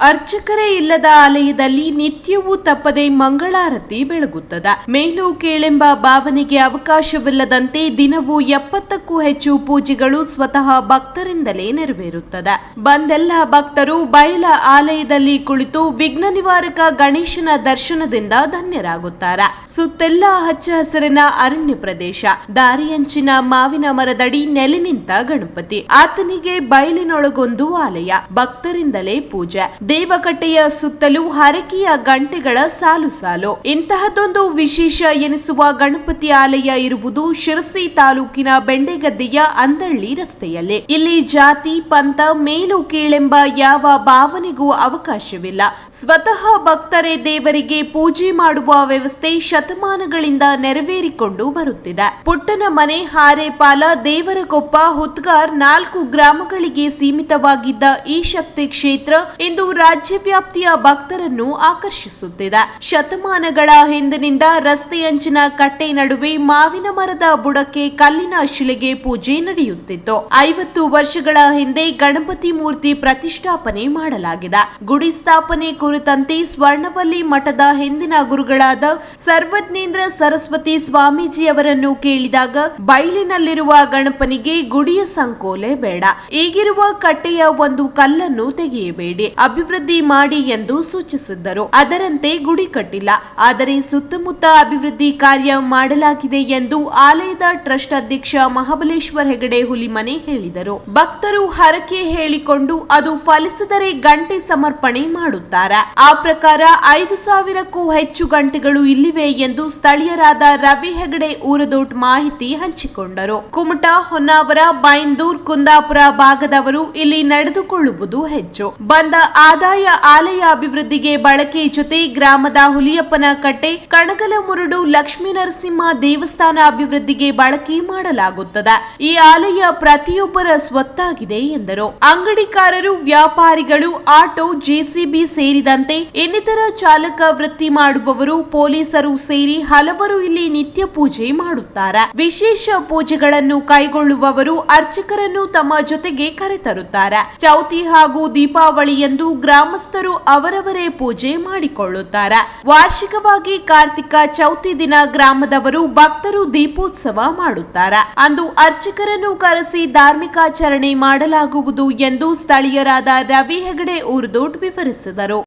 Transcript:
ಅರ್ಚಕರೇ ಇಲ್ಲದ ಆಲಯದಲ್ಲಿ ನಿತ್ಯವೂ ತಪ್ಪದೆ ಮಂಗಳಾರತಿ ಬೆಳಗುತ್ತದೆ. ಮೇಲೂ ಕೇಳೆಂಬ ಭಾವನೆಗೆ ಅವಕಾಶವಿಲ್ಲದಂತೆ ದಿನವೂ ಎಪ್ಪತ್ತಕ್ಕೂ ಹೆಚ್ಚು ಪೂಜೆಗಳು ಸ್ವತಃ ಭಕ್ತರಿಂದಲೇ ನೆರವೇರುತ್ತದೆ. ಬಂದೆಲ್ಲ ಭಕ್ತರು ಬಯಲ ಆಲಯದಲ್ಲಿ ಕುಳಿತು ವಿಘ್ನ ನಿವಾರಕ ಗಣೇಶನ ದರ್ಶನದಿಂದ ಧನ್ಯರಾಗುತ್ತಾರೆ. ಸುತ್ತೆಲ್ಲ ಹಚ್ಚ ಹಸಿರಿನ ಅರಣ್ಯ ಪ್ರದೇಶ. ದಾರಿಯಂಚಿನ ಮಾವಿನ ಮರದಡಿ ನೆಲೆ ನಿಂತ ಗಣಪತಿ. ಆತನಿಗೆ ಬಯಲಿನೊಳಗೊಂದು ಆಲಯ. ಭಕ್ತರಿಂದಲೇ ಪೂಜೆ. ದೇವಕಟ್ಟೆಯ ಸುತ್ತಲೂ ಹರಕೆಯ ಗಂಟೆಗಳ ಸಾಲು ಸಾಲು. ಇಂತಹದೊಂದು ವಿಶೇಷ ಎನಿಸುವ ಗಣಪತಿ ಆಲಯ ಇರುವುದು ಶಿರಸಿ ತಾಲೂಕಿನ ಬೆಂಡೆಗದ್ದೆಯ ಅಂದಳ್ಳಿ ರಸ್ತೆಯಲ್ಲಿ. ಇಲ್ಲಿ ಜಾತಿ, ಪಂಥ, ಮೇಲು, ಕೀಳೆಂಬ ಯಾವ ಭಾವನೆಗೂ ಅವಕಾಶವಿಲ್ಲ. ಸ್ವತಃ ಭಕ್ತರೇ ದೇವರಿಗೆ ಪೂಜೆ ಮಾಡುವ ವ್ಯವಸ್ಥೆ ಶತಮಾನಗಳಿಂದ ನೆರವೇರಿಕೊಂಡು ಬರುತ್ತಿದೆ. ಪುಟ್ಟನ ಮನೆ ಹಾರೇಪಾಲ ದೇವರಕೊಪ್ಪ ಹುತ್ಗಾರ್ ನಾಲ್ಕು ಗ್ರಾಮಗಳಿಗೆ ಸೀಮಿತವಾಗಿದ್ದ ಈ ಶಕ್ತಿ ಕ್ಷೇತ್ರ ಇಂದು ರಾಜ್ಯ ವ್ಯಾಪ್ತಿಯ ಭಕ್ತರನ್ನು ಆಕರ್ಷಿಸುತ್ತಿದೆ. ಶತಮಾನಗಳ ಹಿಂದಿನಿಂದ ರಸ್ತೆಯಂಚಿನ ಕಟ್ಟೆ ನಡುವೆ ಮಾವಿನ ಮರದ ಬುಡಕ್ಕೆ ಕಲ್ಲಿನ ಶಿಲೆಗೆ ಪೂಜೆ ನಡೆಯುತ್ತಿತ್ತು. ಐವತ್ತು ವರ್ಷಗಳ ಹಿಂದೆ ಗಣಪತಿ ಮೂರ್ತಿ ಪ್ರತಿಷ್ಠಾಪನೆ ಮಾಡಲಾಗಿದೆ. ಗುಡಿ ಸ್ಥಾಪನೆ ಕುರಿತಂತೆ ಸ್ವರ್ಣವಲ್ಲಿ ಮಠದ ಹಿಂದಿನ ಗುರುಗಳಾದ ಸರ್ವಜ್ಞೇಂದ್ರ ಸರಸ್ವತಿ ಸ್ವಾಮೀಜಿಯವರನ್ನು ಕೇಳಿದಾಗ ಬಯಲಿನಲ್ಲಿರುವ ಗಣಪನಿಗೆ ಗುಡಿಯ ಸಂಕೋಲೆ ಬೇಡ. ಈಗಿರುವ ಕಟ್ಟೆಯ ಒಂದು ಕಲ್ಲನ್ನು ತೆಗೆಯಬೇಡಿ. ಅಭಿವೃದ್ಧಿ ಮಾಡಿ ಎಂದು ಸೂಚಿಸಿದ್ದರು. ಅದರಂತೆ ಗುಡಿ ಕಟ್ಟಿಲ್ಲ. ಆದರೆ ಸುತ್ತಮುತ್ತ ಅಭಿವೃದ್ಧಿ ಕಾರ್ಯ ಮಾಡಲಾಗಿದೆ ಎಂದು ಆಲಯದ ಟ್ರಸ್ಟ್ ಅಧ್ಯಕ್ಷ ಮಹಾಬಲೇಶ್ವರ್ ಹೆಗಡೆ ಹುಲಿಮನೆ ಹೇಳಿದರು. ಭಕ್ತರು ಹರಕೆ ಹೇಳಿಕೊಂಡು ಅದು ಫಲಿಸಿದರೆ ಗಂಟೆ ಸಮರ್ಪಣೆ ಮಾಡುತ್ತಾರೆ? ಆ ಪ್ರಕಾರ ಐದು ಸಾವಿರಕ್ಕೂ ಹೆಚ್ಚು ಗಂಟೆಗಳು ಇಲ್ಲಿವೆ ಎಂದು ಸ್ಥಳೀಯರಾದ ರವಿ ಹೆಗಡೆ ಊರದೋಟ್ ಮಾಹಿತಿ ಹಂಚಿಕೊಂಡರು. ಕುಮಟಾ ಹೊನ್ನಾವರ, ಬೈಂದೂರ್, ಕುಂದಾಪುರ ಭಾಗದವರು ಇಲ್ಲಿ ನಡೆದುಕೊಳ್ಳುವುದು ಹೆಚ್ಚು. ಬಂದ ಆದಾಯ ಆಲಯ ಅಭಿವೃದ್ಧಿಗೆ ಬಳಕೆ ಜೊತೆ ಗ್ರಾಮದ ಹುಲಿಯಪ್ಪನ ಕಟ್ಟೆ, ಕಣಗಲ ಮುರುಡು, ಲಕ್ಷ್ಮೀ ನರಸಿಂಹ ದೇವಸ್ಥಾನ ಅಭಿವೃದ್ಧಿಗೆ ಬಳಕೆ ಮಾಡಲಾಗುತ್ತದೆ. ಈ ಆಲಯ ಪ್ರತಿಯೊಬ್ಬರ ಸ್ವತ್ತಾಗಿದೆ ಎಂದರು. ಅಂಗಡಿಕಾರರು, ವ್ಯಾಪಾರಿಗಳು, ಆಟೋ, ಜೆಸಿಬಿ ಸೇರಿದಂತೆ ಇನ್ನಿತರ ಚಾಲಕ ವೃತ್ತಿ ಮಾಡುವವರು, ಪೊಲೀಸರು ಸೇರಿ ಹಲವರು ಇಲ್ಲಿ ನಿತ್ಯ ಪೂಜೆ ಮಾಡುತ್ತಾರೆ. ವಿಶೇಷ ಪೂಜೆಗಳನ್ನು ಕೈಗೊಳ್ಳುವವರು ಅರ್ಚಕರನ್ನು ತಮ್ಮ ಜೊತೆಗೆ ಕರೆತರುತ್ತಾರೆ. ಚೌತಿ ಹಾಗೂ ದೀಪಾವಳಿಯಂದು ಗ್ರಾಮಸ್ಥರು ಅವರವರೇ ಪೂಜೆ ಮಾಡಿಕೊಳ್ಳುತ್ತಾರೆ. ವಾರ್ಷಿಕವಾಗಿ ಕಾರ್ತಿಕ ಚೌತಿ ದಿನ ಗ್ರಾಮದವರು ಭಕ್ತರು ದೀಪೋತ್ಸವ ಮಾಡುತ್ತಾರೆ. ಅಂದು ಅರ್ಚಕರನ್ನು ಕರೆಸಿ ಧಾರ್ಮಿಕಾಚರಣೆ ಮಾಡಲಾಗುವುದು ಎಂದು ಸ್ಥಳೀಯರಾದ ರವಿ ಹೆಗಡೆ ಉರ್ದೋಟ್ ವಿವರಿಸಿದರು.